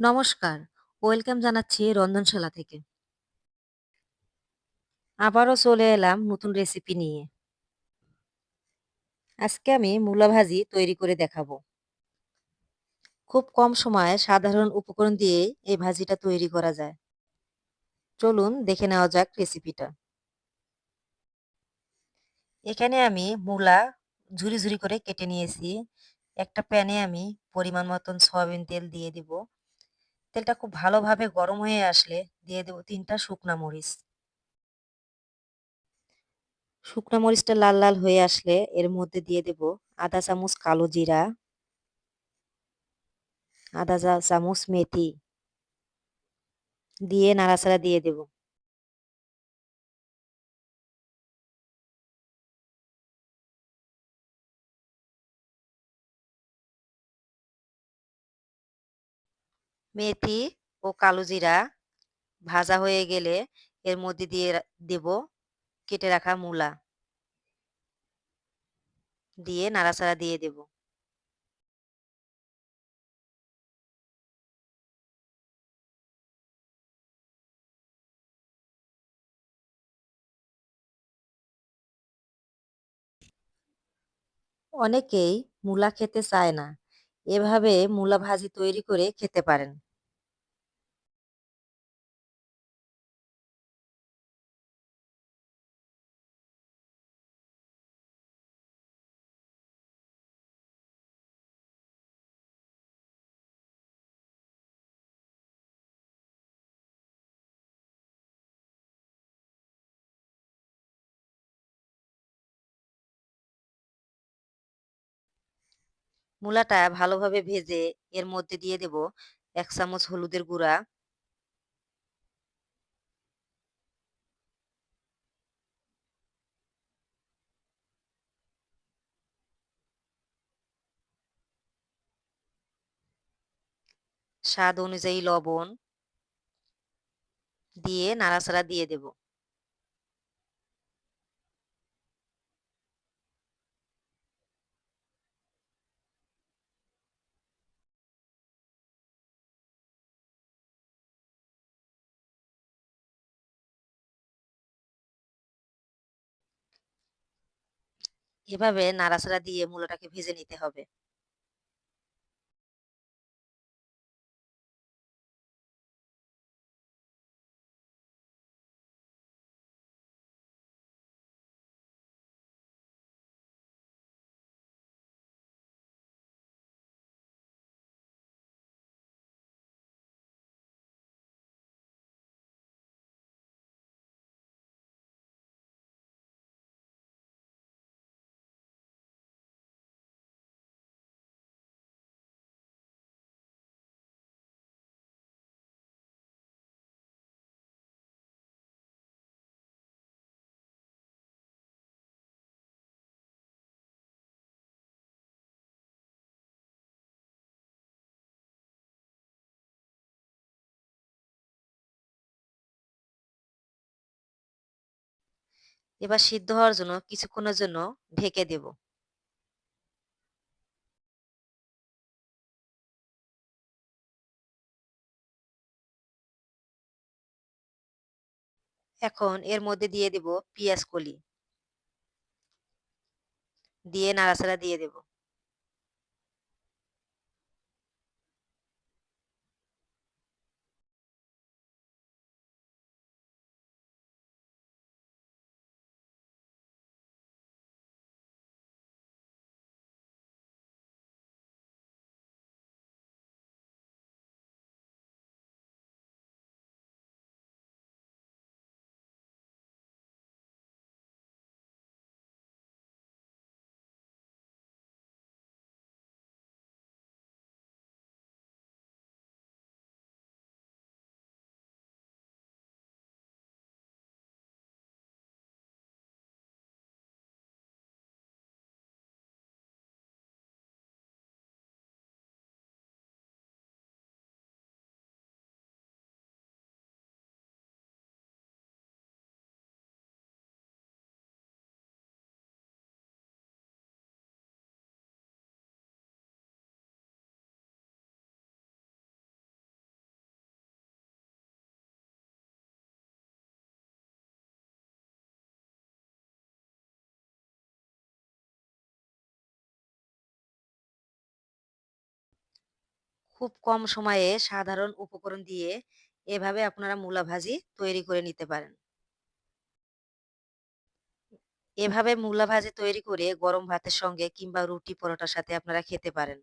নমস্কার, ওয়েলকাম জানাচ্ছি রন্ধনশালা থেকে। আবারও চলে এলাম নতুন রেসিপি নিয়ে। আজকে আমি মূলা ভাজি তৈরি করে দেখাবো। খুব কম সময়ে সাধারণ উপকরণ দিয়ে এই ভাজিটা তৈরি করা যায়। চলুন দেখে নেওয়া যাক রেসিপিটা। এখানে আমি মূলা ঝুরি ঝুরি করে কেটে নিয়েছি। একটা প্যানে আমি পরিমাণ মতন সয়াবিন তেল দিয়ে দিব। তেলটা খুব ভালোভাবে গরম হয়ে আসলে দিয়ে দেবো তিনটা শুকনা মরিচ। শুকনা মরিচটা লাল লাল হয়ে আসলে এর মধ্যে দিয়ে দেব আধা চামচ কালো জিরা, আধা চামচ মেথি দিয়ে নাড়াচাড়া দিয়ে দেব মেথি ও কালো জিরা ভাজা হয়ে গেলে এর মধ্যে দিয়ে দেব কেটে রাখা মূলা। দিয়ে নাড়াচাড়া দিয়ে দেব। অনেকেই মূলা খেতে চায় না। এভাবে মূলা ভাজি তৈরি করে খেতে পারেন। মূলাটা ভালোভাবে ভেজে এর মধ্যে দিয়ে দেব এক চামচ হলুদের গুঁড়া। স্বাদ অনুযায়ী লবণ দিয়ে নাড়াচাড়া দিয়ে দেব। এভাবে নাড়াচাড়া দিয়ে মূলাটাকে ভেজে নিতে হবে। এবার সিদ্ধ হওয়ার জন্য কিছুক্ষণের জন্য ঢেকে দেব। এখন এর মধ্যে দিয়ে দেব পেঁয়াজ কলি। দিয়ে নাড়াচাড়া দিয়ে দেব। খুব কম সময়ে সাধারণ উপকরণ দিয়ে এভাবে আপনারা মূলা ভাজি তৈরি করে নিতে পারেন। এভাবে মূলা ভাজি তৈরি করে গরম ভাতের সঙ্গে কিংবা রুটি পরোটার সাথে আপনারা খেতে পারেন।